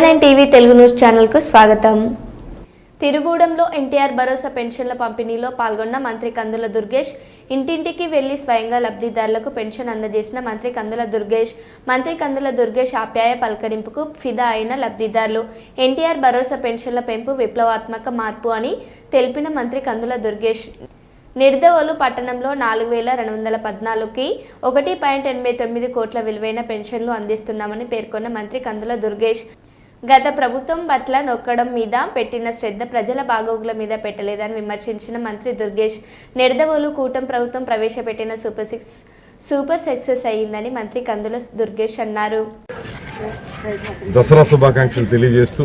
Nine TV Telugu news ఛానల్కు స్వాగతం. తిరుగూడెంలో ఎన్టీఆర్ భరోసా పెన్షన్ల పంపిణీలో పాల్గొన్న మంత్రి కందుల దుర్గేష్ ఇంటింటికి వెళ్ళి స్వయంగా లబ్ధిదారులకు పెన్షన్ అందజేసిన మంత్రి కందుల దుర్గేష్ మంత్రి కందుల దుర్గేష్ ఆప్యాయ పలకరింపుకు ఫిదా అయిన లబ్ధిదారులు. ఎన్టీఆర్ భరోసా పెన్షన్ల పెంపు విప్లవాత్మక మార్పు అని తెలిపిన మంత్రి కందుల దుర్గేష్ నిర్దవోలు పట్టణంలో నాలుగు వేల రెండు వందల పద్నాలుగుకి ఒకటి పాయింట్ ఎనభై తొమ్మిది కోట్ల విలువైన పెన్షన్లు అందిస్తున్నామని పేర్కొన్న మంత్రి కందుల దుర్గేష్. గత ప్రభుత్వం పట్ల నొక్కడం మీద పెట్టిన శ్రద్ధ ప్రజల బాగోగుల మీద పెట్టలేదని విమర్శించిన మంత్రి దుర్గేష్ నిడదవోలు కూటమి ప్రభుత్వం ప్రవేశపెట్టిన సూపర్ సిక్స్ సూపర్ సక్సెస్ అయ్యిందని మంత్రి కందుల దుర్గేష్ అన్నారు. దసరా శుభాకాంక్షలు తెలియజేస్తూ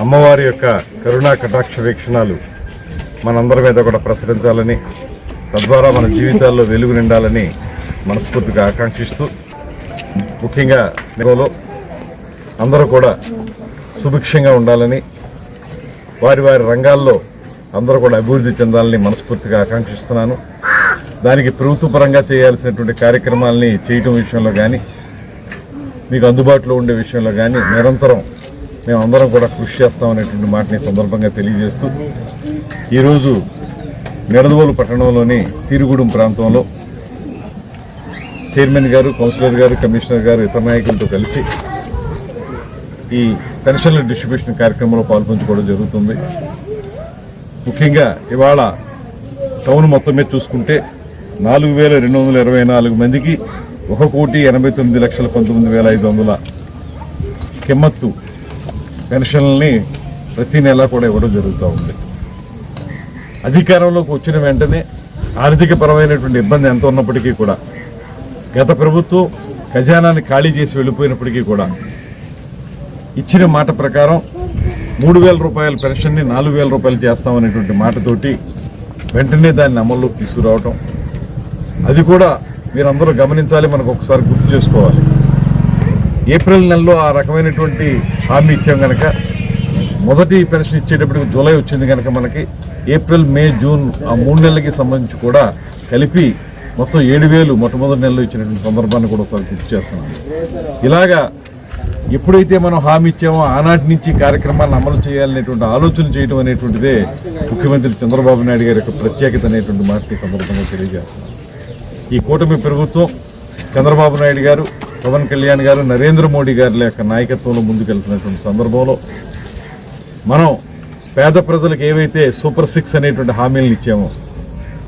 అమ్మవారి యొక్క కరుణా కటాక్ష వీక్షణాలు మనందరి మీద కూడా ప్రసరించాలని తద్వారా మన జీవితాల్లో వెలుగు నిండాలని మనస్ఫూర్తిగా ఆకాంక్షిస్తూ ముఖ్యంగా నెలలో అందరూ కూడా సుభిక్షంగా ఉండాలని వారి వారి రంగాల్లో అందరూ కూడా అభివృద్ధి చెందాలని మనస్ఫూర్తిగా ఆకాంక్షిస్తున్నాను. దానికి ప్రభుత్వపరంగా చేయాల్సినటువంటి కార్యక్రమాలని చేయటం విషయంలో కానీ మీకు అందుబాటులో ఉండే విషయంలో కానీ నిరంతరం మేమందరం కూడా కృషి చేస్తామనేటువంటి మాటని సందర్భంగా తెలియజేస్తూ ఈరోజు నిడదవోలు పట్టణంలోని తీరుగుడెం ప్రాంతంలో చైర్మన్ గారు కౌన్సిలర్ గారు కమిషనర్ గారు ఇతర నాయకులతో కలిసి ఈ పెన్షన్ల డిస్ట్రిబ్యూషన్ కార్యక్రమంలో పాల్పంచుకోవడం జరుగుతుంది. ముఖ్యంగా ఇవాళ టౌన్ మొత్తం మీద చూసుకుంటే నాలుగు వేల రెండు వందల ఇరవై నాలుగు మందికి ఒక కోటి ఎనభై తొమ్మిది లక్షల పంతొమ్మిది వేల ఐదు వందల కిమ్మత్తు పెన్షన్లని ప్రతి నెల కూడా ఇవ్వడం జరుగుతూ ఉంది. అధికారంలోకి వచ్చిన వెంటనే ఆర్థిక పరమైనటువంటి ఇబ్బంది ఎంత ఉన్నప్పటికీ కూడా గత ప్రభుత్వం ఖజానాన్ని ఖాళీ చేసి వెళ్ళిపోయినప్పటికీ కూడా ఇచ్చిన మాట ప్రకారం మూడు వేల రూపాయల పెన్షన్ని నాలుగు వేల రూపాయలు చేస్తామనేటువంటి మాటతోటి వెంటనే దాన్ని అమల్లోకి తీసుకురావటం. అది కూడా మీరందరూ గమనించాలి మనకు ఒకసారి గుర్తు చేసుకోవాలి. ఏప్రిల్ నెలలో ఆ రకమైనటువంటి హామీ ఇచ్చాం కనుక మొదటి పెన్షన్ ఇచ్చేటప్పటికి జూలై వచ్చింది కనుక మనకి ఏప్రిల్ మే జూన్ ఆ మూడు నెలలకి సంబంధించి కూడా కలిపి మొత్తం ఏడు వేలు మొట్టమొదటి నెలలో ఇచ్చినటువంటి సందర్భాన్ని కూడా ఒకసారి గుర్తు చేస్తున్నాను. ఇలాగా ఎప్పుడైతే మనం హామీ ఇచ్చామో ఆనాటి నుంచి కార్యక్రమాలను అమలు చేయాలనేటువంటి ఆలోచన చేయడం అనేటువంటిదే ముఖ్యమంత్రి చంద్రబాబు నాయుడు గారి యొక్క ప్రత్యేకత అనేటువంటి మాటని సందర్భంగా తెలియజేస్తున్నాను ఈ కూటమి ప్రభుత్వం చంద్రబాబు నాయుడు గారు పవన్ కళ్యాణ్ గారు నరేంద్ర మోడీ గారి యొక్క నాయకత్వంలో ముందుకెళ్తున్నటువంటి సందర్భంలో మనం పేద ప్రజలకు ఏవైతే సూపర్ సిక్స్ అనేటువంటి హామీలను ఇచ్చామో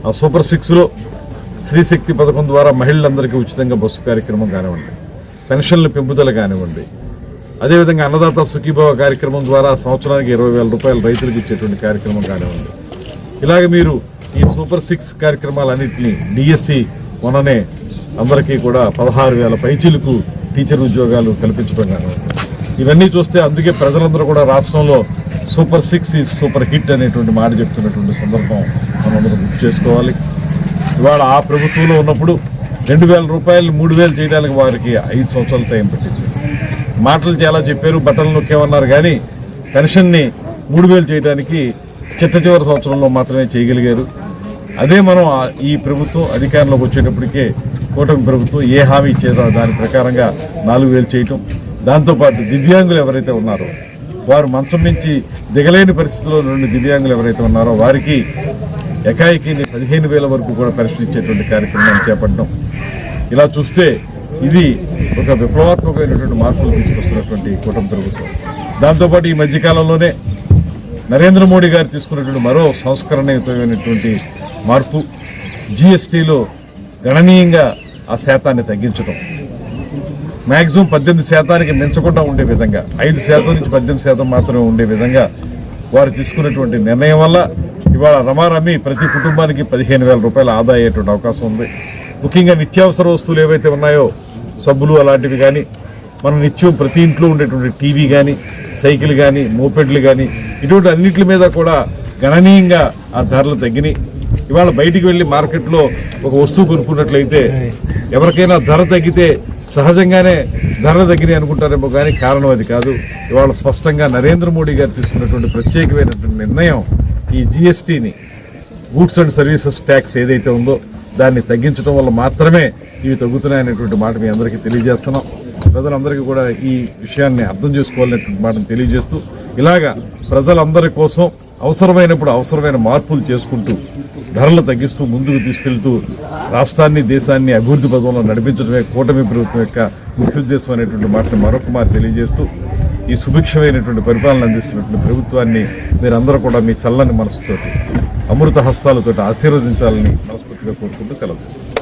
ఆ సూపర్ సిక్స్లో స్త్రీ శక్తి పథకం ద్వారా మహిళలందరికీ ఉచితంగా బస్సు కార్యక్రమం కానివ్వండి. పెన్షన్ల పెంపుదల కానివ్వండి. అదేవిధంగా అన్నదాత సుఖీభావ కార్యక్రమం ద్వారా సంవత్సరానికి ఇరవై వేల రూపాయలు రైతులకు ఇచ్చేటువంటి కార్యక్రమం కానివ్వండి. ఇలాగ మీరు ఈ సూపర్ సిక్స్ కార్యక్రమాలన్నింటినీ డిఎస్సి మొన్ననే అందరికీ కూడా పదహారు వేల పైచీలకు టీచర్ ఉద్యోగాలు కల్పించడం కానివ్వండి. ఇవన్నీ చూస్తే అందుకే ప్రజలందరూ కూడా రాష్ట్రంలో super six is super hit అనేటువంటి మాట చెప్తున్నటువంటి సందర్భం మనందరం గుర్తు చేసుకోవాలి. ఇవాళ ఆ ప్రభుత్వంలో ఉన్నప్పుడు రెండు వేల రూపాయలు మూడు వేలు చేయడానికి వారికి ఐదు సంవత్సరాలు టైం పట్టింది. మాటలు చాలా చెప్పారు బట్టలు నొక్కేమన్నారు కానీ పెన్షన్ని మూడు వేలు చేయడానికి చిట్ట చివరి సంవత్సరంలో మాత్రమే చేయగలిగారు. అదే మనం ఈ ప్రభుత్వం అధికారంలోకి వచ్చేటప్పటికే కూటమి ప్రభుత్వం ఏ హామీ ఇచ్చేదో దాని ప్రకారంగా నాలుగు వేలు చేయటం. దాంతోపాటు దివ్యాంగులు ఎవరైతే ఉన్నారో వారు మంచం నుంచి దిగలేని పరిస్థితిలో నుండి దివ్యాంగులు ఎవరైతే ఉన్నారో వారికి ఎకాయికి పదిహేను వేల వరకు కూడా పెన్షన్ ఇచ్చేటువంటి కార్యక్రమాన్ని చేపట్టడం. ఇలా చూస్తే ఇది ఒక విప్లవాత్మకమైనటువంటి మార్పులు తీసుకొస్తున్నటువంటి కూటమి ప్రభుత్వం. దాంతోపాటు ఈ మధ్యకాలంలోనే నరేంద్ర మోడీ గారు తీసుకున్నటువంటి మరో సంస్కరణయుతమైనటువంటి మార్పు జిఎస్టీలో గణనీయంగా ఆ శాతాన్ని తగ్గించడం మ్యాక్సిమం పద్దెనిమిది శాతానికి మించకుండా ఉండే విధంగా ఐదు శాతం నుంచి పద్దెనిమిది శాతం మాత్రమే ఉండే విధంగా వారు తీసుకున్నటువంటి నిర్ణయం వల్ల ఇవాళ రమారమి ప్రతి కుటుంబానికి పదిహేను వేల రూపాయల ఆదా అయ్యేటువంటి అవకాశం ఉంది. ముఖ్యంగా నిత్యావసర వస్తువులు ఏవైతే ఉన్నాయో సబ్బులు అలాంటివి కానీ మనం నిత్యం ప్రతి ఇంట్లో ఉండేటువంటి టీవీ కానీ సైకిల్ కానీ మోపెడ్లు కానీ ఇటువంటి అన్నింటి మీద కూడా గణనీయంగా ఆ ధరలు తగ్గినాయి. ఇవాళ బయటికి వెళ్ళి మార్కెట్లో ఒక వస్తువు కొనుక్కున్నట్లయితే ఎవరికైనా ధర తగ్గితే సహజంగానే ధరలు తగ్గినాయి అనుకుంటారేమో కానీ కారణం అది కాదు. ఇవాళ స్పష్టంగా నరేంద్ర మోడీ గారు తీసుకున్నటువంటి ప్రత్యేకమైనటువంటి నిర్ణయం ఈ జిఎస్టీని గూడ్స్ అండ్ సర్వీసెస్ ట్యాక్స్ ఏదైతే ఉందో దాన్ని తగ్గించడం వల్ల మాత్రమే ఇవి తగ్గుతున్నాయనేటువంటి మాట మీ అందరికీ తెలియజేస్తున్నాం. ప్రజలందరికీ కూడా ఈ విషయాన్ని అర్థం చేసుకోవాలనేటువంటి మాటను తెలియజేస్తూ ఇలాగా ప్రజలందరి కోసం అవసరమైనప్పుడు అవసరమైన మార్పులు చేసుకుంటూ ధరలు తగ్గిస్తూ ముందుకు తీసుకెళ్తూ రాష్ట్రాన్ని దేశాన్ని అభివృద్ధి పదంలో నడిపించడమే కూటమి ప్రభుత్వం యొక్క ముఖ్య ఉద్దేశం అనేటువంటి మాటను మరొక మాట తెలియజేస్తూ ఈ సుభిక్షమైనటువంటి పరిపాలన అందిస్తున్నటువంటి ప్రభుత్వాన్ని మీరందరూ కూడా మీ చల్లని మనసుతోటి అమృత హస్తాలతో ఆశీర్వదించాలని మనస్ఫూర్తిగా కోరుకుంటూ సెలవు తీసుకుంటాం